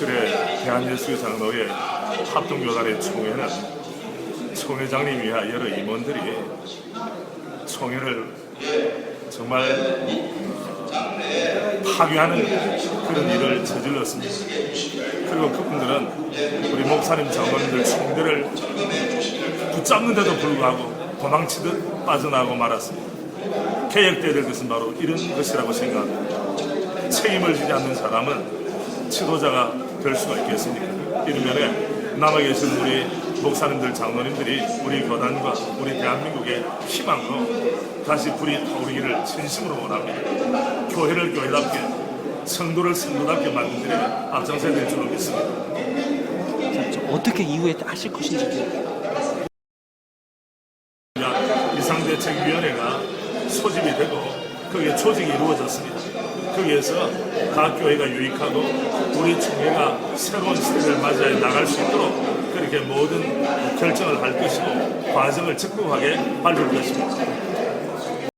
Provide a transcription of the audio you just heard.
제7회 대한예수교 장로회 합동교단의 총회는 총회장님이야 여러 임원들이 총회를 정말 파괴하는 그런 일을 저질렀습니다. 그리고 그분들은 우리 목사님 장로님들 총대를 붙잡는데도 불구하고 도망치듯 빠져나가고 말았습니다. 개혁돼야 될 것은 바로 이런 것이라고 생각합니다. 책임을 지지 않는 사람은 지도자가 될 수가 있겠습니까? 이러면에 남아 계신 우리 목사님들, 장로님들이 우리 교단과 우리 대한민국의 희망으로 다시 불이 타오르기를 진심으로 원합니다. 교회를 교회답게, 성도를 성도답게 만드는 데 앞장서야 될 줄로 믿습니다. 자, 저 어떻게 이후에 하실 것인지 비상대책위원회가 소집이 되고 거기에 조직이 이루어졌습니다. 거기에서 각 교회가 유익하고 우리 총회가 새로운 시대를 맞이해 나갈 수 있도록 그렇게 모든 결정을 할 것이고 과정을 적극하게 밟을 것입니다.